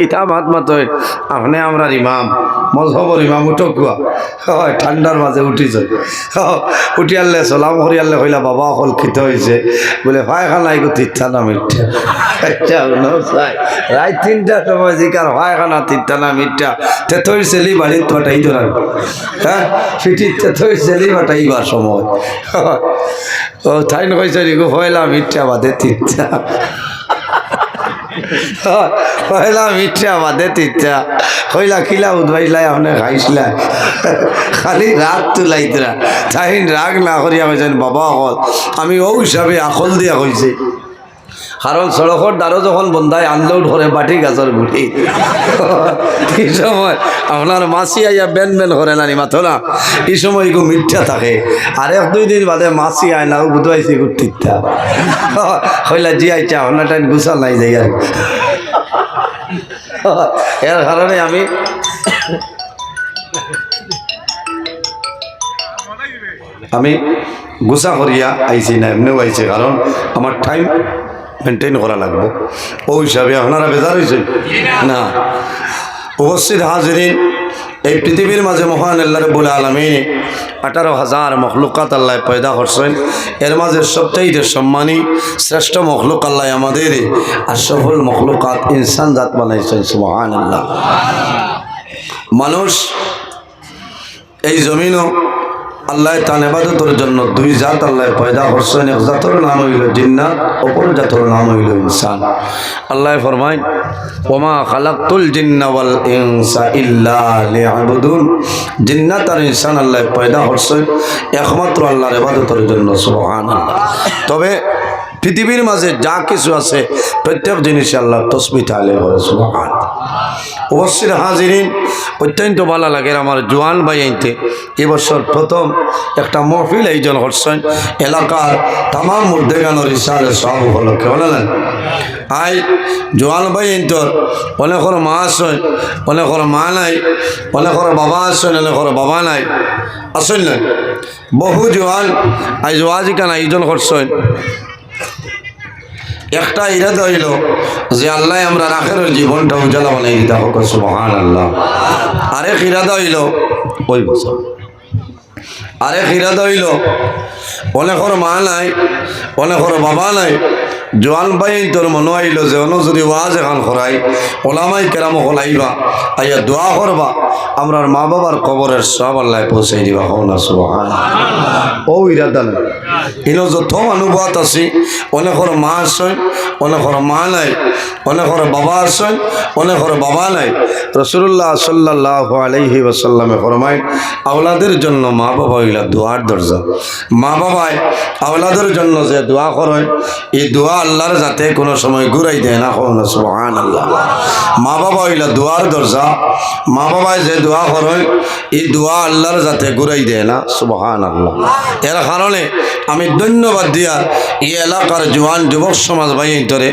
কিতাব হাত মাতই আপনি আমরা ইমাম, মজহবর ইমাম উঠকুয়া হয় ঠান্ডার মাঝে উঠিছে উঠি আনলে চলাম করি আনলে কইলা, বাবা খিত হয়েছে বলে পায়খানা এগো তিথা না মিথ্যা আচ্ছা রাত তিনটার সময় জিকার পায়খানা তিথা না মিথ্যা তেতই চেলি বাড়ির পাঠাই ধরান হ্যাঁ ফিটির তেতই চেলি পাঠাইবার সময়। ও তাই নকইছে রিগু পয়লা মিথ্যা বাদে তিথা পয়লা মিঠা, বাদে তিতা। কইলা কিলা উদ্ভাইলাই আপনি খাইছিলা। খালি রাগ তুলাইতরা তাহিন রাগ না করিয়া কইছেন, বাবা হল আমি ও হিসাবে আকল দিয়া কইছে। কারণ সড়কর দ্বারও যখন বন্ধায় আনলোড করে বাটি গাছর গুটি। এই সময় আপনার মাসি আইয়া বেন বেন করে নানি মাথো না এই সময় এগো মিথ্যা থাকে। আর এক দুই দিন বাদে মাসি আয় না বুধবাইছে গো ঠিকঠাক হইলা জি আইটা আপনার টাইম গুছাল নাই যাই আর এর কারণে আমি আমি গুছা করিয়া আইছি না, এমনিও আইছে। কারণ আমার টাইম মেনটেন করা লাগবো। ও হিসাবে আপনারা বেজার হয়েছে না। উপস্থিত হাজিরিন, এই পৃথিবীর মাঝে মহান আল্লাহ রব্বুল আলমিন আঠারো হাজার মখলুকাত আল্লাহ পয়দা করছেন। এর মাঝে সবচাইতে সম্মানী, শ্রেষ্ঠ মখলুক আল্লাহ আমাদের আর সফল মখলুকাত ইনসান জাত বানাইছেন মহান আল্লাহ মানুষ, এই জমিনও আল্লাহ তান এবাদতের জন্য দুই জাত আল্লাহ পয়দা করছেন, এক জাতর নাম হইল জিন্নাত, অপর জাতর নাম হইল ইনসান। আল্লাহ ফরমাই ওমা খালাকুল জিন্নাওয়াল ইনসা ইল্লা লিয়াবুদুন। জিন্নাত আর ইনসান আল্লাহ পয়দা করছেন, একমাত্র আল্লাহর এবাদতের জন্য, সুবহানাল্লাহ। তবে পৃথিবীর মাঝে যা কিছু আছে, প্রত্যেক জিনিসে আল্লাহ তসবি তাহলে অবশ্যই হাজিরিন, অত্যন্ত ভালো লাগে আমার জোয়ান ভাই আইতে। এবছর প্রথম একটা মহফিল আয়োজন করছেন। এলাকার তাম মুর্দেগানোর ইসারে সব উপলক্ষে আই, জোয়ান ভাই আইন্তর অনেকর মা আসেন, অনেকর মা নাই, অনেকর বাবা আসেন, অনেকর বাবা নাই। আসেন না? বহু জোয়ান আই জোয়াজিকান আয়োজন করছেন। একটা ইরাদা হইল যে আল্লাহ আমরা রাখের জীবনটা উজালা বানাই দিতে হোক মহান আল্লাহ আরেক ইরাদা হইল ওই বছর। আরেক ইরাদা হইল অনেকর মা নাই অনেকর বাবা নাই জোয়ান ভাই তোর মনে আইল যে অন যদি ওয়াজ এখন করাই ওলামাই কেরাম হলাইবা আইয়া দোয়া করবা আমরার মা বাবার কবরের সব আল্লাহ পৌঁছাই দিবা হও না ও ইরাদা নাই ইনো যত অনুবাদ আছে অনেকর মা আসেন অনেকর মা নাই অনেকর বাবা আসেন অনেকর বাবা নাই। রসুল্লাহ সাল্লাহ আলাইহি ওসাল্লামে আওলাদের জন্য মা বাবা হইলা দোয়ার দরজা। মা বাবায় আওলাদের জন্য যে দোয়া করেন এই দোয়া আল্লাহর যাতে কোনো সময় ঘুরাই দেয় না কোন সুবহান আল্লাহ মা বাবা হইলা দোয়ার দরজা। মা বাবায় যে দোয়া করেন এই দোয়া আল্লাহর যাতে ঘুরাই দেয় না সুবহান আল্লাহ এর কারণে আমি ধন্যবাদ দিয়া এই এলাকার জোয়ান যুবক সমাজ ভাই ধরে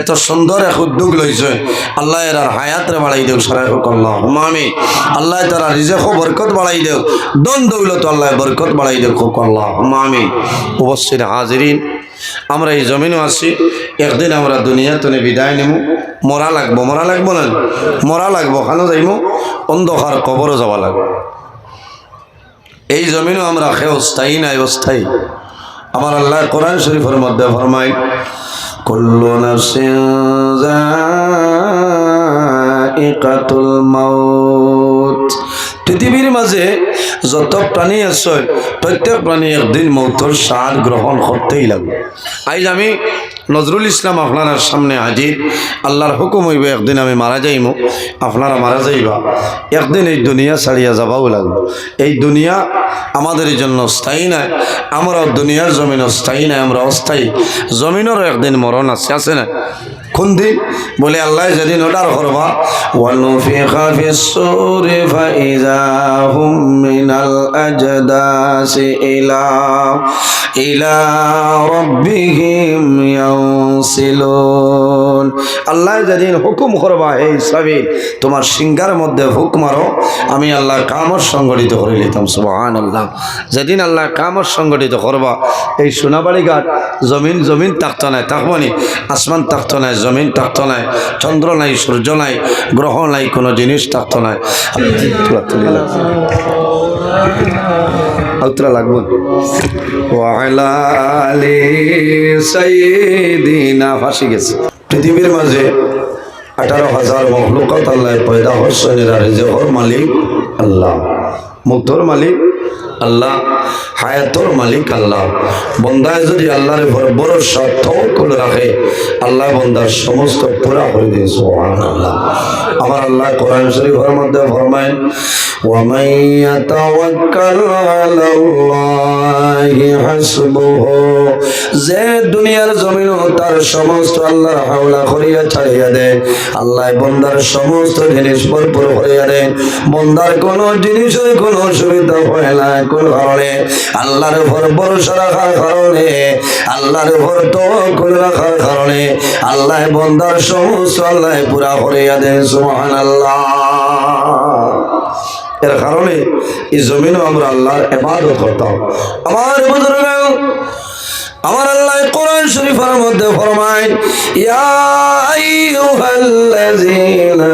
এত সুন্দর এক উদ্যোগ লইছে। আল্লাহ এর হায়াতরে বাড়াই দেও সারাই আল্লাহ আমি, আল্লাহ তারা রিজেক বরকত বাড়াই দেও দন দৌলত আল্লাহ বরকত বাড়াই দেও খুব আল্লাহ আমি, অবশ্যই হাজিরিন। আমরা এই জমিনও আছি। একদিন আমরা দুনিয়াতনে বিদায় নেব মরা লাগবো মরা লাগবো না? মরা লাগবো কেন যাইমো। অন্ধকার কবরও যাওয়া লাগবে। এই জমিনও আমরা খেয়ে স্থায়ী নাই, অস্থায়ী। আমার আল্লাহ কোরআন শরীফের মধ্যে ফরমাই কুল্লু নাফসিন যায়িকাতুল মাউত। পৃথিবীর মাঝে যত প্রাণী আছে প্রত্যেক প্রাণী একদিন মৌতর স্বাদ গ্রহণ করতেই লাগবে আজ আমি নজরুল ইসলাম আপনার সামনে হাজির আল্লাহর হুকুম হইবে, একদিন আমি মারা যাইম। আপনারা মারা যাইবা। একদিন এই দুনিয়া ছাড়িয়া যাবাও লাগবে। এই দুনিয়া আমাদের জন্য স্থায়ী নাই, আমরা দুনিয়ার জমিন স্থায়ী নাই, আমরা অস্থায়ী। জমিনেরও একদিন মরণ আছে আছে না কোন দিন। বলে, আল্লাহ যেদিন ওটার করবা, ওয়ানুফিখা ফিস-সূরি ফাইযা হুম মিনাল আজদাসি ইলা ইলা রাব্বিহিম ইয়ানসিলুন আল্লাহ যেদিন হুকুম করবা এই সাবিল তোমার সিঙ্গার মধ্যে হুক মারো আমি আল্লাহ কামর সংগঠিত করে নিতাম সুবহান আল্লাহ যেদিন আল্লাহ কামর সংগঠিত করবা এই সোনাবাড়ি ঘাট জমিন জমিন তাকত নাই তাকবনি আসমান তাকত নাই জমিন থাকতো নাই চন্দ্র নাই সূর্য নাই গ্রহ নাই কোনো জিনিস থাকতো নাই আলতরা লাগবে ওয়ালা আলি সাইয়্যিদিনা ফাঁসি গেছে পৃথিবীর মাঝে আঠারো হাজার মখলুকাত আল্লাহ পয়দা হসনের আর মালিক আল্লাহ। মুগ্ধর মালিক আল্লাহ। হায়াতর মালিক আল্লাহ বন্দায় যদি আল্লাহর উপর বড় স্বার্থ করে রাখে আল্লাহ বন্দার সমস্ত পুরা করে দিয়ে সোহান আল্লাহ আমার আল্লাহ কোরআন শরীফের মধ্যে ফরমায় ومن يتوكل على الله حسبه যে দুনিয়ার জমিন তার সমস্ত আল্লাহ হাওলা করিয়া ছাড়িয়া দেয় আল্লাহ বন্দার সমস্ত জিনিস ভরপুর করিয়া দেয় বন্দার কোন জিনিসের কোন অসুবিধা হয় না কোন কারণে আল্লাহর উপর ভরসা রাখার কারণে, আল্লাহর উপর তওয়াক্কুল রাখার কারণে আল্লাহ বন্দার সমস্ত আল্লাহ পুরা করিয়া দেয় সুবহানাল্লাহ। এর কারণে এই জমিনও আমরা আল্লাহর এবাদত করতাম। আমার বুজুর্গ আমার আল্লাহ কোরআন শরীফের মধ্যে ফরমায়, ইয়া আইয়ুহাল্লাযীনা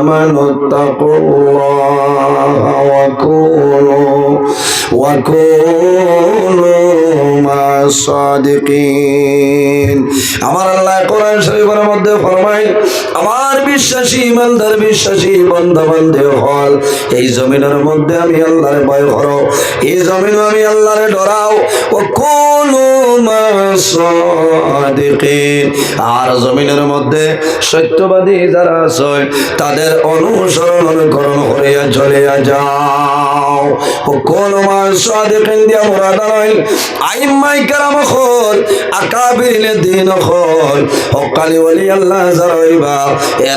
আমানু তাকুল্লাহা ওয়া কুনু আমার আল্লাহ কোরআন শরীফের মধ্যে ফরমাই আমার বিশ্বাসী, ইমানদার, বিশ্বাসী হল। এই জমিনের মধ্যে আমি আল্লাহরে ভয় করো। এই জমিন আমি আল্লাহরে ডরাও। ও কোন আর জমিনের মধ্যে সত্যবাদী যারা আছে, তাদের অনুসরণ অনুকরণ করিয়া চলিয়া যাও। ও কোন সাদিকিন দিয়া মুরাদ নয় আইম্মাই কারাম খল আকাবিরিনে দিন খল হকালি ওলি আল্লাহ যারাইবা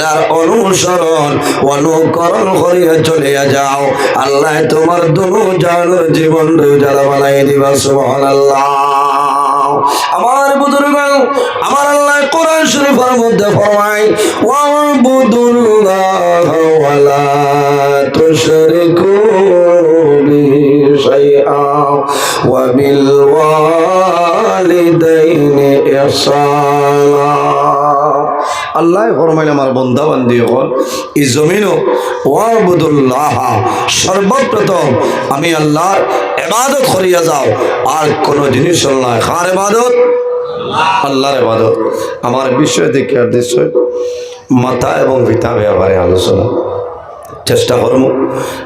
এরার অনুসরণ অনুকরণ করিয়া চলিয়া যাও। আল্লাহ তোমার দুনু জীবন যারা বানাই দিবা, সুবহানাল্লাহ। আমার বুজুর্গ আমার আল্লাহ কোরআন শরীফের মধ্যে শাইআ, ওয়া বিল ওয়ালিদাইনি ইহসানা। আল্লাহ আমার বন্ধা বান্ধি হল এই ওয়াবুদুল্লাহ, সর্বপ্রথম আমি আল্লাহর এবাদত করিয়া যাও। আর কোনো জিনিস নয় কার এবাদত আল্লাহর এবাদত আমার বিষয় দেখে আর দৃশ্য মাথা এবং পিতা ব্যাপারে আলোচনা। চেষ্টা করব।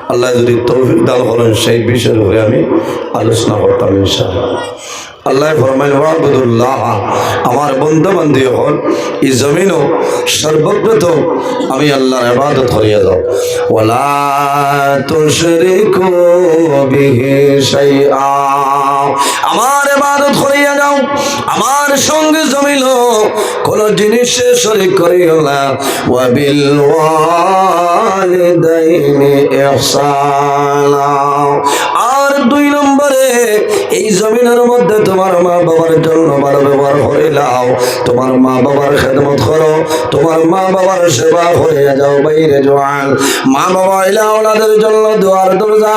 আল্লাহ যদি তৌফিক দান করেন, সেই বিষয়ের উপরে আমি আলোচনা করতাম ইনশাআল্লাহ। আল্লাহ ফরমাইল ওয়াবুদুল্লাহ আমার বন্ধু বান্ধব হল এই জমিনও সর্বপ্রথম আমি আল্লাহর ইবাদত করিয়া যাও। ওয়ালা তুশরিকু বিহি আমার ইবাদত করিয়া যাও। আমার সঙ্গে জমিল কোন জিনিসে শরীক করিও না। ওয়া বিল ওয়ালিদাইনি ইহসানা দুই নম্বরে, এই জমিনের মধ্যে তোমার মা বাবার জন্য ভালো ব্যবহার করে লাও তোমার মা বাবার খেদমত করো, তোমার মা বাবার সেবা করে যাও বাইরে জোয়ান। মা বাবা এলে ওনাদের জন্য দোয়ার দরজা,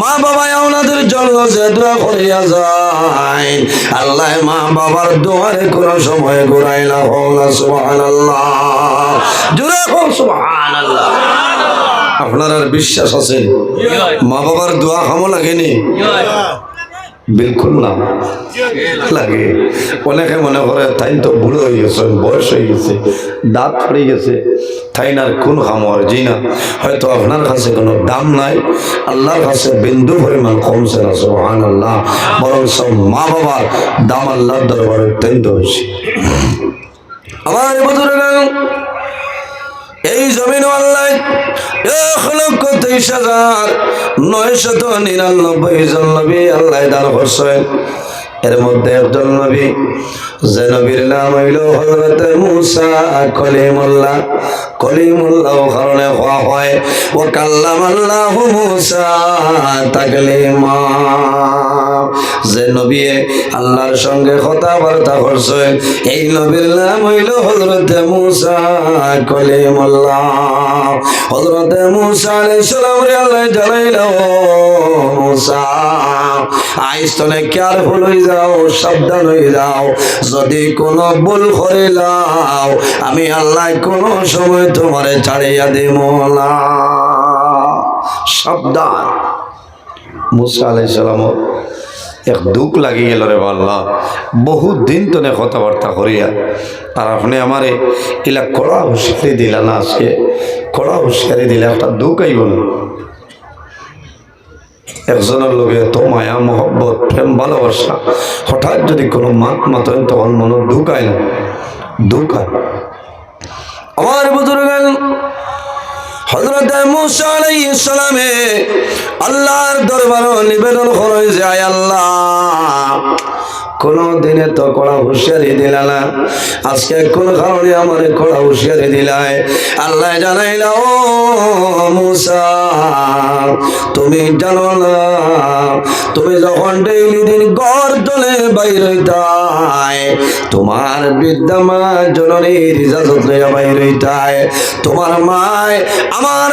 মা বাবা ওনাদের জন্য যে দোয়া করিয়া যায়। আল্লাহ মা বাবার দোয়ারে কোনো সময় ঘুরাই না হোক না সুবহান আল্লাহ জুড়ে হোক সুবহান। আপনার আর বিশ্বাস আছে? মা বাবার দোয়া খামো লাগেনি? বিলকুল না। লাগে। অনেকে মনে করে, তাই তো বুড়ো হয়ে গেছে, বয়স হয়ে গেছে, দাঁত পড়ে গেছে, তাই না আর কোন খামর জি না। হয়তো আপনার কাছে কোনো দাম নাই, আল্লাহর কাছে বিন্দু পরিমাণ কমছে না সোহান আল্লাহ বরং সব মা বাবার দাম আল্লাহর দরবারে অত্যন্ত বেশি আমার বুজুর্গ এই জমিন তেইশ হাজার, নয়শত নিরানব্বই জন নবী আল্লাহ দার করছেন। এর মধ্যে একজন নবী যে নবীর নাম হইল হজরত মুসা, কলিমুল্লাহ। কলিমুল্লাহ কারণে হওয়া হয়। ও কাল্লাম আল্লাহ মুসা তাকলিমা। যে নবী আল্লাহর সঙ্গে কথাবার্তা করছে, এই নবীর নাম হইল হজরত মুসা কলিমুল্লাহ। হজরত মুসা আলাইহিস সালাম রে আল্লাহ জানাইল মুসা। আইস তলে কেয়ারফুল হয়ে যাও, সাবধান হয়ে যাও। যদি কোনো ভুল করে লাও, আমি আল্লাহ কোনো সময় তোমারে ছাড়িয়া দেব না। সাবধান। মুসা আলাইসালাম এক দুঃখ লাগি গেল রে আল্লাহ বহুত দিন তনে কথাবার্তা করিয়া, আর আপনি আমারে ইলা কড়া হুঁশিয়ারি দিলা না আজকে। কড়া হুঁশিয়ারি দিলে একটা দুঃখ আইব না। একজনের লোকে তো মায়া, মহব্বত, প্রেম, ভালোবাসা, হঠাৎ যদি কোনো মাত মাতেন তখন মনে আয় না। আয় আমার বুজুর্গ হজরত আল্লাহর নিবেদন আল্লাহ কোনো দিনে তো কড়া হুঁশিয়ারি দিলা না। কোন কারণে কড়া হুঁশিয়ারি দিলাই আল্লাহ জানাইল, ও মুসা তুমি জানো না, তুমি যখন ডেইলি দিন বাইর হইতাই তোমার জননীর ইজাজত লইয়া বাইর হইতাই তোমার মায় আমার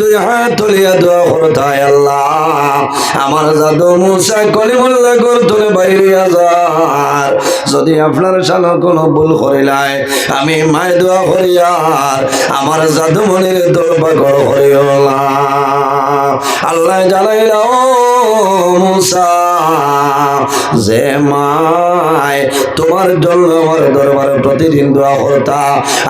দুই হাত তুলিয়া দোয়া করতাই আল্লাহ। আমার জাদু মুসা বাইরে আজার যদি আপনার সানো কোনো ভুল করিলাই আমি মায় দোয়া করিয়ার আমার জাদু মনির দরবার আল্লাহ ও মুসা, যে মায় তোমার জন্য আমার দরবারে প্রতিদিন দোয়া করতা,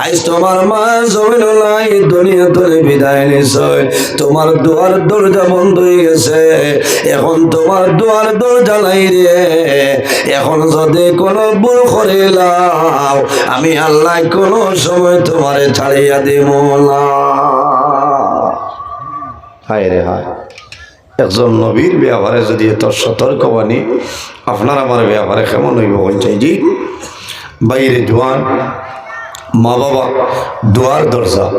আজ তোমার মা জমিন নাই, দুনিয়া তোলে বিদায় নিশ্চয়। তোমার দুয়ার দরজা বন্ধ হয়ে গেছে। এখন তোমার দুয়ার দরজা নাই রে। এখন যদি কোনো ভুল করিলাম আমি আল্লাহ কোনো সময় তোমারে ছাড়িয়া দিব না। হায় রে হায়। একজন নবীর ব্যাপারে যদি এত সতর্কবাণী, আপনার আমার ব্যাপারে কেমন হইব চাই জি? বাইরে জোয়ান মা বাবা দুয়ার দরজা।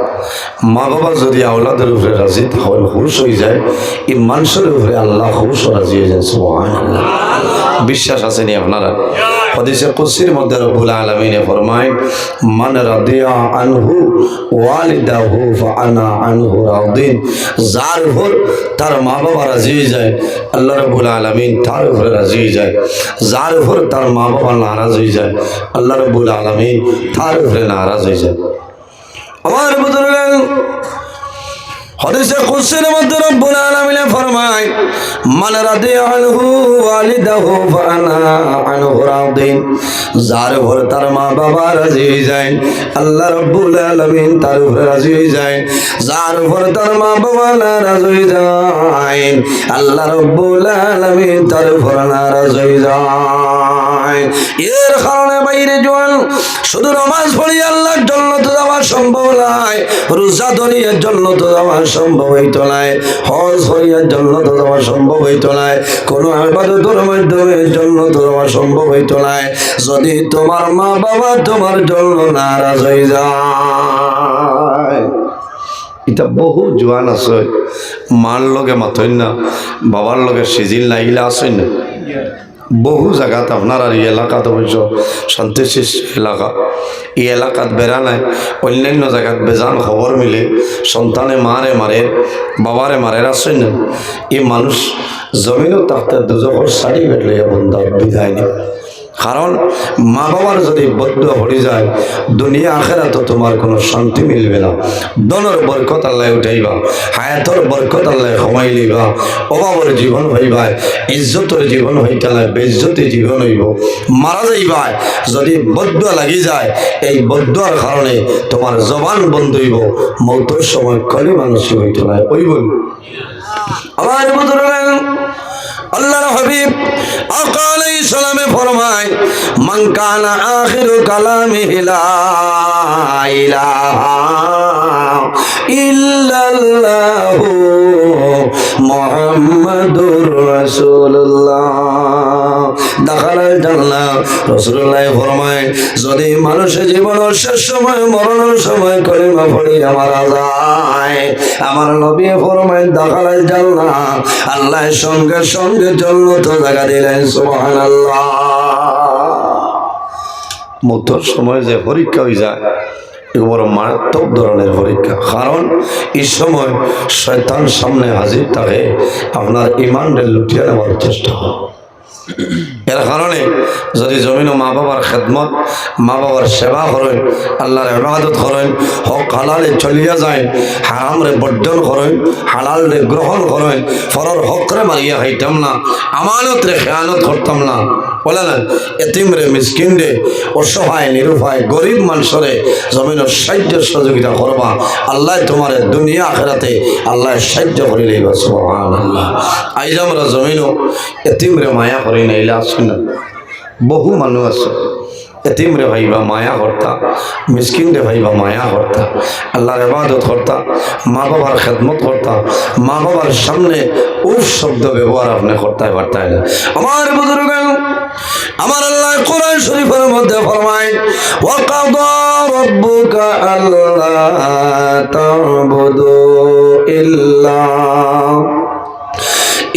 মা বাবা যদি আওলাদের উপরে রাজি, তাহলে হুশ হয়ে যায়। এই মানুষের উপরে আল্লাহ হুশ রাজি হয়ে যায় সুবহানাল্লাহ। বিশ্বাস আছে আসেনি আপনারা। হদিসে কুসির মধ্যে রব্বুল আলমিনে ফরমায়, মান রাদিয়া আনহু ওয়ালিদাহু ফাআনা আনহু রাদিন যার উপর তার মা বাবা রাজি হয়ে যায়, আল্লাহ রব্বুল আলমিন তার উপরে রাজি হয়ে যায়। যার উপর তার মা বাবা নারাজ হয়ে যায়, আল্লাহ রব্বুল আলমিন তার উপরে নারাজ হয়ে যায়। আমার বুজুর্গ হদিসে কুসির মধ্যে রব্বুল আলামিন ফরমায়, মান আনহু ওয়ালিদাহু ফাআনা আনহু রাদিন যার উপর তার মা বাবা রাজি হয়ে যায়, আল্লাহ রব্বুল আলামিন তার উপরে রাজি হয়ে যায়। যার উপর তার মা বাবা হয়ে যায়, আল্লাহ রব্বুল আলামিন তার উপর নারাজ হয়ে যায়। এর কারণে বাইরে জোয়ান, শুধু নামাজ পড়ি আল্লাহর জন্য তো যাওয়া সম্ভব নয়, রোজা ধরিয়ার জন্য তো যাওয়া সম্ভব হইতো নাই, হজ হইয়ার জন্য তো যাওয়া সম্ভব হইতো নাই, কোনো আবাদতের মাধ্যমে জন্য তো যাওয়া সম্ভব হইতো নাই। যদি তোমার মা বাবা তোমার জন্য নারাজ হয়ে যায়। এটা বহু জোয়ান আছে, মার লগে মাথইন না, বাবার লগে সিজিল নাইলে আসেন না? বহু জায়গাত আপনার আর এই এলাকাত অবশ্য শান্তিশিষ্ট এলাকা। এই এলাকাত বেড়া নাই। অন্যান্য জায়গাত বেজান খবর মিলে। সন্তানে মারে মারে বাবারে মারে আসেন এই মানুষ জমিনও তাতে দুজকর সারি বেড়লে বন্ধ বিধায় কারণ মা বাবার যদি বদ্ধ হয়ে যায়, দুনিয়া আখেরা তো তোমার কোনো শান্তি মিলবে না। দনের বরকত আল্লাহ উঠাইবা, হায়াতর বরকত আল্লাহ কমাই লইবা, অভাবর জীবন হইবা, ইজ্জতর জীবন হইতে লাগে বেজ্জতি জীবন হইব। মারা যাইবা, যদি বদ্ধ লাগি যায়, এই বদ্ধর কারণে তোমার জবান বন্ধ হইব, মৌতর সময় কলি মানুষ হইতে লাগে ওই বল আমার বুজুর্গ আল্লাহর হাবিব আকা আলাইহিস সালামে ফরমায় মান কানা আখিরু কালামিহি লা ইলাহা ইল্লাল্লাহু মুহাম্মাদুর রাসূলুল্লাহ। দাখালাল জান্নাহ। রাসূলুল্লাহ ফরমায়, যদি মানুষের জীবনের শেষ সময়, মরণের সময় কলিমা পড়ি, আমার আল্লাহ আমার নবী ফরমায়, দাখালাল জান্নাহ। আল্লাহ সঙ্গে সঙ্গে জন্নত জায়গা দিলেন, সুবহানাল্লাহ। মৃত্যুর সময় যে পরীক্ষা হয়ে যায় এগুলো বড় মারাত্মক ধরনের পরীক্ষা। কারণ এই সময় শয়তান সামনে হাজির থাকে, আপনার ইমানদের লুটিয়ে নেওয়ার চেষ্টা হয়। এর কারণে যদি জমিন মা বাবার খেদমত মা বাবার সেবা করেন, আল্লাহর ইবাদত করেন, হক হালালে চলিয়া যায়, হারামরে বর্জন করেন হালালে গ্রহণ করেন ফরর হকরে মারিয়া খাইতাম না আমানত রে খেয়ানত করতাম না। বলে না এতিম রে মিসকিন রে অসহায়, নিরুপায়, গরিব মানুষরে জমিনের সাহায্য সহযোগিতা করবা। আল্লাহ তোমার দুনিয়া, আখেরাতে আল্লাহ সাহায্য করে সুবহানাল্লাহ। আইজ আমরা জমিনও এতিম রে মায়া করি না বহু মানুষ আছে। এতিম রে ভাইবা মায়া কর্তা মিসকিন রে ভাইবা মায়া কর্তা আল্লাহর ইবাদত কর্তা মা বাবার খেদমত কর্তা মা বাবার সামনে উফ শব্দ ব্যবহার আপনি করতে পারতাই না। আমার বুজুর্গ আমার আল্লাহ কোরআন শরীফের মধ্যে ফরমায়, ওয়াকাদা রাব্বুকা আল্লা তা'বুদু ইল্লা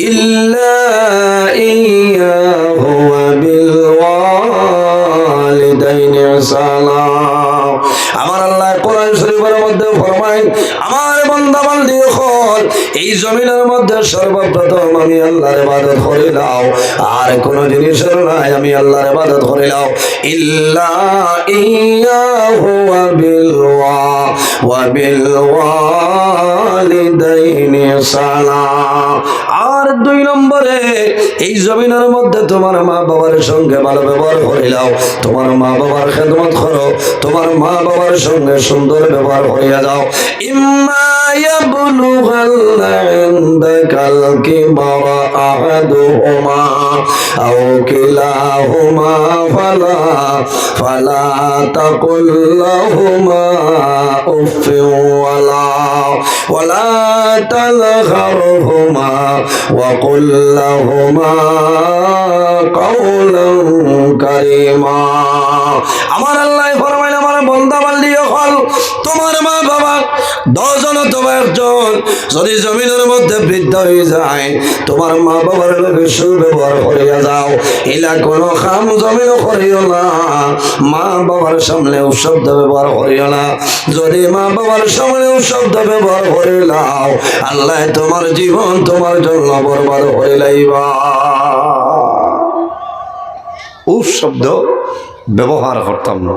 ইল্লা ইয়াহু ওয়া বিল ওয়ালিদাইনি ইহসানা। আমার আল্লাহ কোরআন শরীফের মধ্যে ফরমায়, আমার বান্দা বান্দি হল এই জমিনের মধ্যে সর্বপ্রথম আমি আল্লাহর ইবাদত করিলাম আর কোন জিনিসের নাই, আমি আল্লাহর ইবাদত করিলাম ইল্লা ইয়াহু ওয়া বিল আর দুই নম্বরে, এই জমিনের মধ্যে তোমার মা বাবার সঙ্গে ভালো ব্যবহার করিলাও তোমার মা বাবার খেদমত করো। তোমার মা বাবার সঙ্গে সুন্দর ব্যবহার করিয়া যাও। ইম্মা يبلغن عندك الكبر أحدهما أو كلاهما فلا فلا تقل لهما أف ولا ولا تنهرهما وقل لهما قولا كريما আমার আল্লাহ ফরমাইল আমার বন্দা বাল্লি হল তোমার মা বাবা দশজন তোমার একজন যদি জমিনের মধ্যে বৃদ্ধ হয়ে যায়, তোমার মা বাবার লোকে সুব্যবহার করিয়া যাও। এলা কোনো খাম জমিন করিও না। মা বাবার সামনে শব্দ ব্যবহার করিও না। যদি মা বাবার সামনে শব্দ ব্যবহার করে নাও। আল্লাহ তোমার জীবন তোমার জন্য বরবাদ করিলাইবা উফ শব্দ ব্যবহার করতাম না।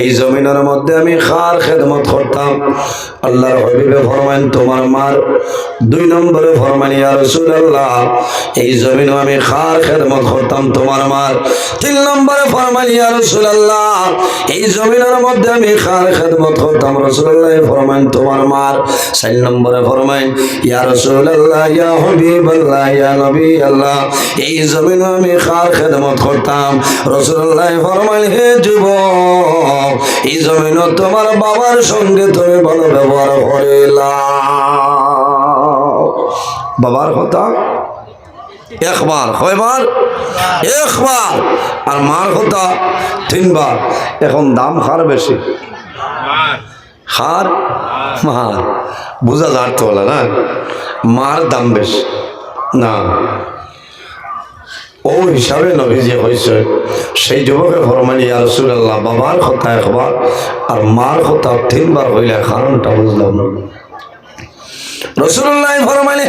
এই জমিনের মধ্যে আমি খার খেদমত করতাম। আল্লাহর হবিবে ফরমান তোমার মার দুই নম্বরে ফরমান ইয়া রসুলাল্লাহ, এই জমিনে আমি খার খেদমত করতাম, তোমার মার তিন নম্বরে ফরমান ইয়া রসুলাল্লাহ, এই জমিনের মধ্যে আমি খার খেদমত করতাম। রসুল্লাহ ফরমান তোমার মার চার নম্বরে ফরমান ইয়া রসুলাল্লাহ, ইয়া হবিব আল্লাহ ইয়া নবী আল্লাহ এই জমিনে আমি খার খেদমত করতাম। রসুল্লাহ ফরমান হে যুবক এই জমিন তোমার বাবার সঙ্গে তুমি ভালো ব্যবহার করিলা। বাবার কথা? একবার, কয়বার? একবার। আর মার কথা? তিনবার। এখন দাম খার বেশি। হার? মার। বোঝা যার তো না। মার দাম বেশি। না। ও হিসাবে নবী যে হয়েছে সেই যুবকের ফরমানি, ইয়া রাসূলুল্লাহ, বাবার কথা একবার আর মার কথা তিনবার হইলে কারণটা বুঝলাম না।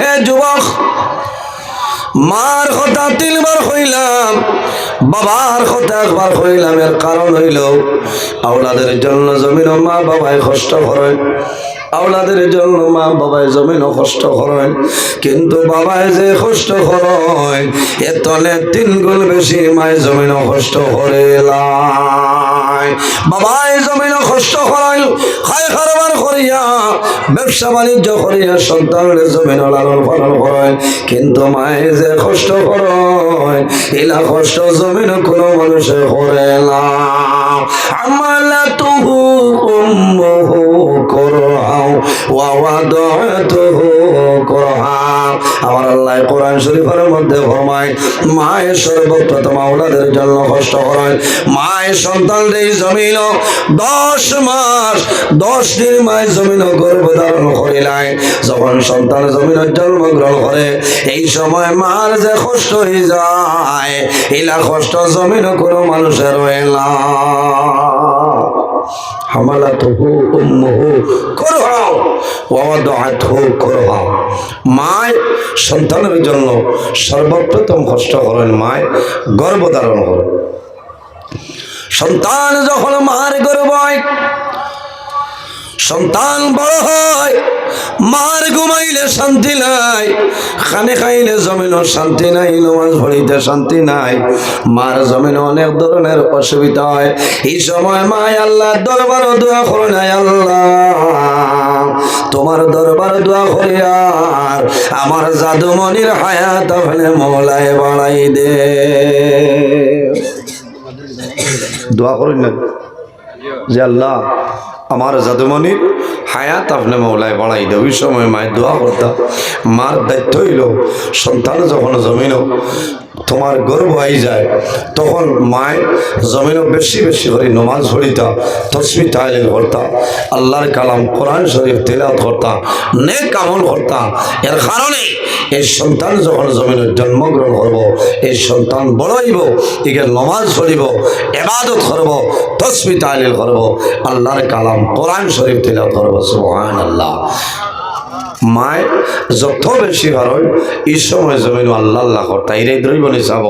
হে যুবক কথা কারণ হইল, আওলাদের জন্য জমিন মা বাবায় কষ্ট করেন আওলাদের জন্য মা বাবায় জমিন কষ্ট করেন কিন্তু বাবায় যে কষ্ট করেন এতনে তিন গুণ বেশি মায় জমিন কষ্ট করে বাবায় জমিন কষ্ট করেন খায় কারবার করিয়া, ব্যবসা বাণিজ্য করিয়া সন্তানের জমিন লালন পালন করেন কিন্তু মায়ে যে কষ্ট করেন এলা কষ্ট জমিন কোনো মানুষে করে না আমালা তুহু উম্মুহু ওয়াওয়াদাতুহু কুরহা আমার আল্লাহ কোরআন শরীফের মধ্যে ফরমায়, মায়ের সর্বপ্রথম আওলাদের জন্য কষ্ট করেন মায়ের সন্তানদের জমিন দশ মাস, দশ দিন মায়ের জমিন গর্ভধারণ করিলায় যখন সন্তান জমিন জন্মগ্রহণ করে, এই সময় মার যে কষ্ট হয়ে যায় এলা কষ্ট জমিন কোনো মানুষের রয়ে না। সন্তানের জন্য সর্বপ্রথম কষ্ট করেন মায় গর্ভধারণ করেন। সন্তান যখন মার গর্ব সন্তান বড় হয়, মার ঘুমাইলে শান্তি নাই, খানে খাইলে জমিন শান্তি নাই, নমাজ পড়িতে শান্তি নাই। মার জমিন অনেক ধরনের অসুবিধা হয়। এই সময় মায় আল্লাহ দরবার দোয়া করে নাই আল্লাহ, তোমার দরবার দোয়া করি আর আমার জাদুমনির হায়াত আপনি মৌলায় বাড়াই দে। দোয়া করেন না যে আল্লাহ আমার জাদুমণির হায়াত আপনি মৌলায় বাড়াই দেব ওই সময় মায়ের দোয়া করতাম। মার দায়িত্ব হইল, সন্তান যখন জমিন তোমার গর্ব আই যায়। তখন মায় জমিনও বেশি বেশি করে নমাজ পড়িতা তসমি তাহলে করতা, আল্লাহর কালাম কোরআন শরীফ তেলাত করতা, নেক আমল করতা। এর কারণে এই সন্তান যখন জমিনের জন্মগ্রহণ করব, এই সন্তান বড় হইব একে নমাজ পড়িব এবাদত করব তসমি তাহলিল করব, আল্লাহর কালাম কোরআন শরীফ তেলাত করব সুবহান আল্লাহ মায় যত বেশি কারণ এই সময় জমিন আল্লাহ আল্লাহ তাই এরাই দ্রৈব নিচাব